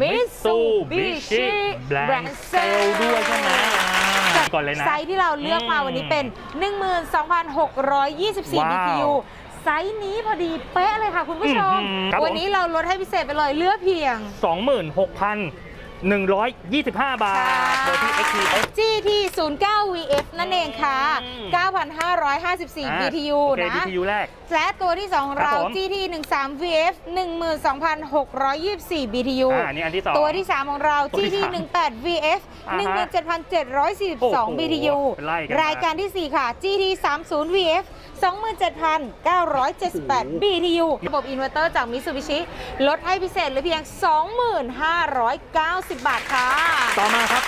Mitsubishi Brand Sale ด้วยใช่ไหมอ่าก่อนเลยนะ ไซส์ที่เราเลือกมาอืมวันนี้เป็น 12,624ว้าว BTU ไซส์นี้พอดีเป๊ะเลยค่ะคุณผู้ชมอืมครับผมวันนี้เราลดให้พิเศษไปเลยเหลือกเพียง 26,125 บาทโดยที่ XT เขา GT 09 VF นั่นเองค่ะ อืม 9,554 BTU โอเค นะ BTU แรก และตัวที่2ของครับเราผม GT 13 VF 12,624 BTU อ่านี่อันที่สอง ตัวที่ 3 ของเรา ตัวที่ GT สาม18 VF อ่าฮะโอ้โห17,742 BTU ไล่กันมารายการที่ 4 ค่ะ GT 30 VF 27,978 BTU ระบบอินเวอร์เตอร์จาก Mitsubishi ลดให้พิเศษเหลือเพียง 2590 บาทค่ะ ต่อมาครับ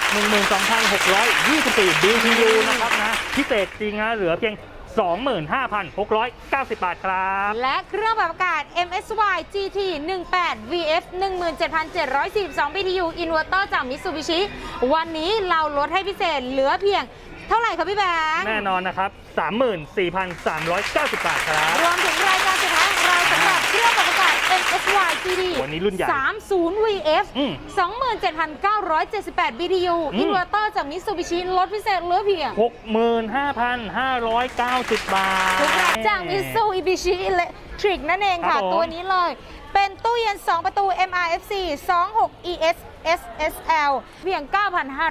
12,624 BTU นะครับนะ พิเศษจริงนะเหลือเพียง 25,690 บาทครับ และเครื่องปรับอากาศ MSY GT 18 VF 17,742 BTU อินเวอร์เตอร์จาก Mitsubishi วันนี้เราลดให้พิเศษเหลือเพียง เท่าไหร่ครับพี่แบงค์แน่นอนนะครับ 34,390 บาทครับ รวมถึงรายการสุดท้ายของเราสำหรับเครื่องปรับอากาศ MSY GT วันนี้รุ่นใหญ่30 VF อืม27,978 BTU อืม อินเวอร์เตอร์จาก Mitsubishi ลดพิเศษเหลือเพียง 65,590 บาท ทุกร้านจาก Mitsubishi Electric นั่นเองค่ะครับผมตัวนี้เลย เป็นตู้เย็น 2 ประตู MRFC 26 ES SSL เพียง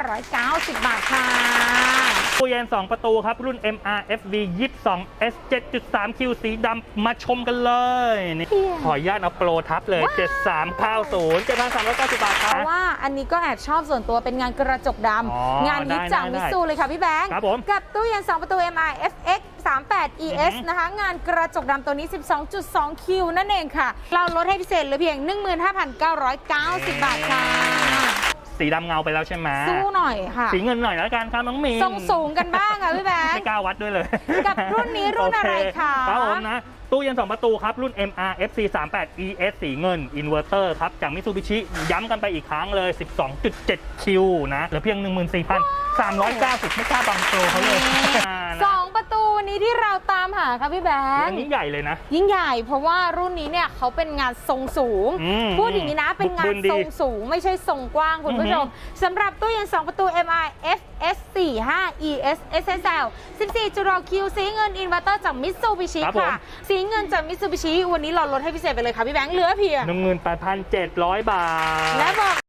9,590 บาทค่ะ ตู้เย็น 2 ประตูครับ รุ่น MRFV 22 S 7.3 Q สีดำมาชมกันเลยนี่เพียงขออนุญาตเอาโปรทับเลย 7390 7390 บาทคเพรับราะว่าอันนี้ก็แอบชอบส่วนตัวเป็นงานกระจกดอ๋อำงานฮิตจากได้ได้มิซูเลยค่ะพี่แบงค์ครับผมกับตู้เย็น 2 ประตู MI FX 38อือ ES ฮึนะคะ งานกระจกดำตัวนี้ 12.2 Q นั่นเองค่ะ เราลดให้พิเศษเหลือเพียง 15,990 บาทค่ะ สีดำเงาไปแล้วใช่ไหมสู้หน่อยค่ะ สีเงินหน่อยแล้วกันครับน้องมีนทรงสูงกันบ้างค่ะพี่แบงไม่ค์กล้าวัดด้วยเลยกับรุ่นนี้รุ่นอะไรโเคะครับผมนะ ตู้เย็น 2 ประตูครับ รุ่น MR FC 38 ES สีเงิน อินเวอร์เตอร์ครับ จากมิ t ูบิชิย้ำกันไปอีกครั้งเลย 12.7 คิวนะเหลือเพียง 14,390 ไม่กล้าบังโปรเขาเลยอ่านะสองประตู นี้ที่เราตามหาค่ะพี่แบงอันค์นี้ใหญ่เลยนะ ยิ่งใหญ่เพราะว่ารุ่นนี้เนี่ยเขาเป็นงานทรงสูงอืมพูดอย่างนี้นะเป็นงาบึนกบึนดีทรงสูง ไม่ใช่ทรงกว้างคุณผู้ชมอือฮึสำหรับตู้เย็น 2 ประตู MI FS 4 5 ES SSL 14จุดคิวสีเงินอินเวอร์เตอร์จากมิตซูบิชิครับผมค่ะ สีเงินจากมิตซูบิชิวันนี้เราลดให้พิเศษไปเลยค่ะพี่แบงค์เหลือเพียง18,700บาทและบอก